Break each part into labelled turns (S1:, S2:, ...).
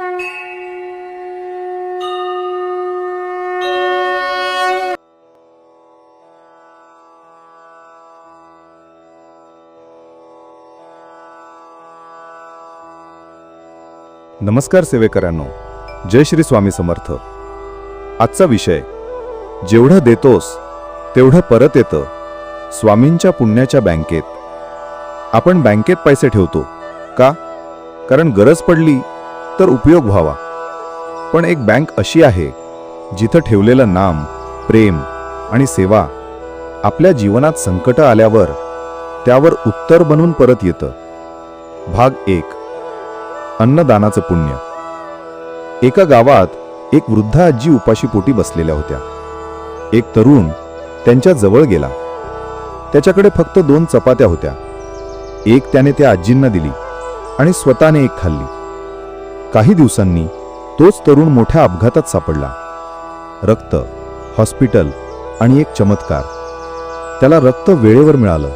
S1: नमस्कार सेवेकरांनो जय श्री स्वामी समर्थ. आजचा विषय जेवढं देतोस तेवढं परत येतं स्वामींच्या पुण्याच्या बँकेत. आपण बँकेत पैसे ठेवतो का? कारण गरज पडली तर उपयोग व्हावा. पण एक बँक अशी आहे जिथं ठेवलेलं नाम प्रेम आणि सेवा आपल्या जीवनात संकट आल्यावर त्यावर उत्तर बनून परत येतं. भाग एक. अन्नदानाचं पुण्य. एका गावात एक वृद्ध आजी उपाशीपोटी बसलेल्या होत्या. एक तरुण त्यांच्या जवळ गेला. त्याच्याकडे फक्त दोन चपात्या होत्या. एक त्याने त्या आजींना दिली आणि स्वतःने एक खाल्ली. काही दिवसांनी तोच तरुण मोठ्या अपघातात सापडला. रक्त हॉस्पिटल आणि एक चमत्कार. त्याला रक्त वेळेवर मिळालं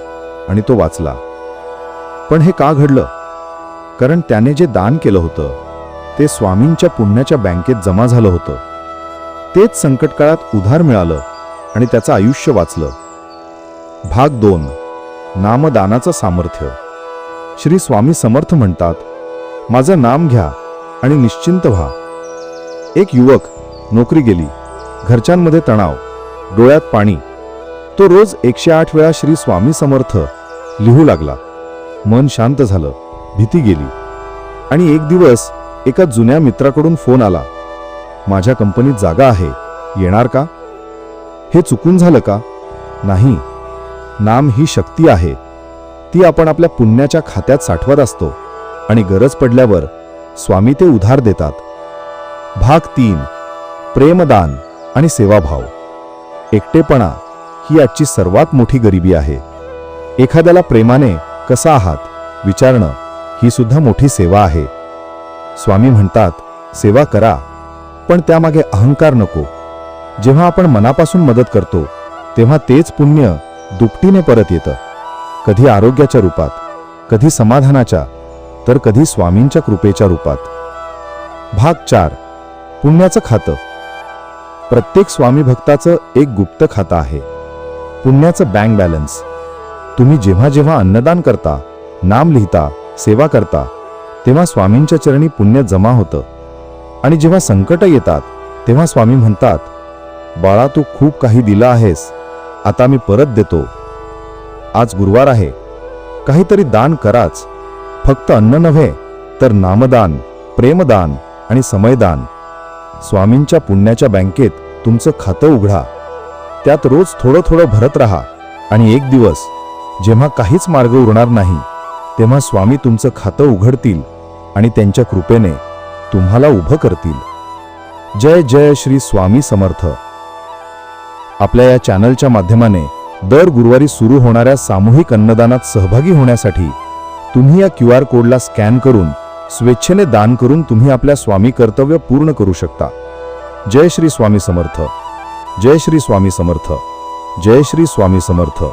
S1: आणि तो वाचला. पण हे का घडलं? कारण त्याने जे दान केलं होतं ते स्वामींच्या पुण्याच्या बँकेत जमा झालं होतं. तेच संकटकाळात उधार मिळालं आणि त्याचं आयुष्य वाचलं. भाग दोन. नामदानाचं सामर्थ्य. श्री स्वामी समर्थ म्हणतात माझं नाम घ्या आणि निश्चिंत व्हा. एक युवक नोकरी गेली. घरच्यांमध्ये तणाव. डोळ्यात पाणी. तो रोज एकशे आठ वेळा श्री स्वामी समर्थ लिहू लागला. मन शांत झालं. भीती गेली. आणि एक दिवस एका जुन्या मित्राकडून फोन आला. माझ्या कंपनीत जागा आहे. येणार का? हे चुकून झालं का? नाही. नाम ही शक्ती आहे. ती आपण आपल्या पुण्याच्या खात्यात साठवत असतो. आणि गरज पडल्यावर स्वामी ते उधार देतात. भाग तीन प्रेमदान आणि सेवाभाव. एकटेपणा ही आजची सर्वात मोठी गरिबी आहे. एखाद्याला प्रेमाने कसा आहात विचारणं ही सुद्धा मोठी सेवा आहे. स्वामी म्हणतात सेवा करा पण त्यामागे अहंकार नको. जेव्हा आपण मनापासून मदत करतो तेव्हा तेच पुण्य दुपटीने परत येतं. कधी आरोग्याच्या रूपात कधी समाधानाच्या तर कधी स्वामींच्या कृपेच्या रूपात. भाग चार. पुण्याचं खातं. प्रत्येक स्वामी भक्ताचं एक गुप्त खातं आहे. पुण्याचं बँक बॅलन्स. तुम्ही जेव्हा जेव्हा अन्नदान करता नाम लिहिता सेवा करता तेव्हा स्वामींच्या चरणी पुण्य जमा होतं. आणि जेव्हा संकट येतात तेव्हा स्वामी म्हणतात बाळा तू खूप काही दिलं आहेस. आता मी परत देतो. आज गुरुवार आहे. काहीतरी दान कराच. फक्त अन्न नव्हे तर नामदान प्रेमदान आणि समयदान. स्वामींच्या पुण्याच्या बँकेत तुमचं खातं उघडा. त्यात रोज थोडं थोडं भरत राहा आणि एक दिवस जेव्हा काहीच मार्ग उरणार नाही तेव्हा स्वामी तुमचं खातं उघडतील आणि त्यांच्या कृपेने तुम्हाला उभं करतील. जय जय श्री स्वामी समर्थ. आपल्या या चॅनलच्या माध्यमाने दर गुरुवारी सुरू होणाऱ्या सामूहिक अन्नदानात सहभागी होण्यासाठी तुम्ही या क्यू आर कोडला स्कॅन करून स्वेच्छेने दान करून तुम्ही आपल्या स्वामी कर्तव्य पूर्ण करू शकता. जय श्री स्वामी समर्थ. जय श्री स्वामी समर्थ. जय श्री स्वामी समर्थ.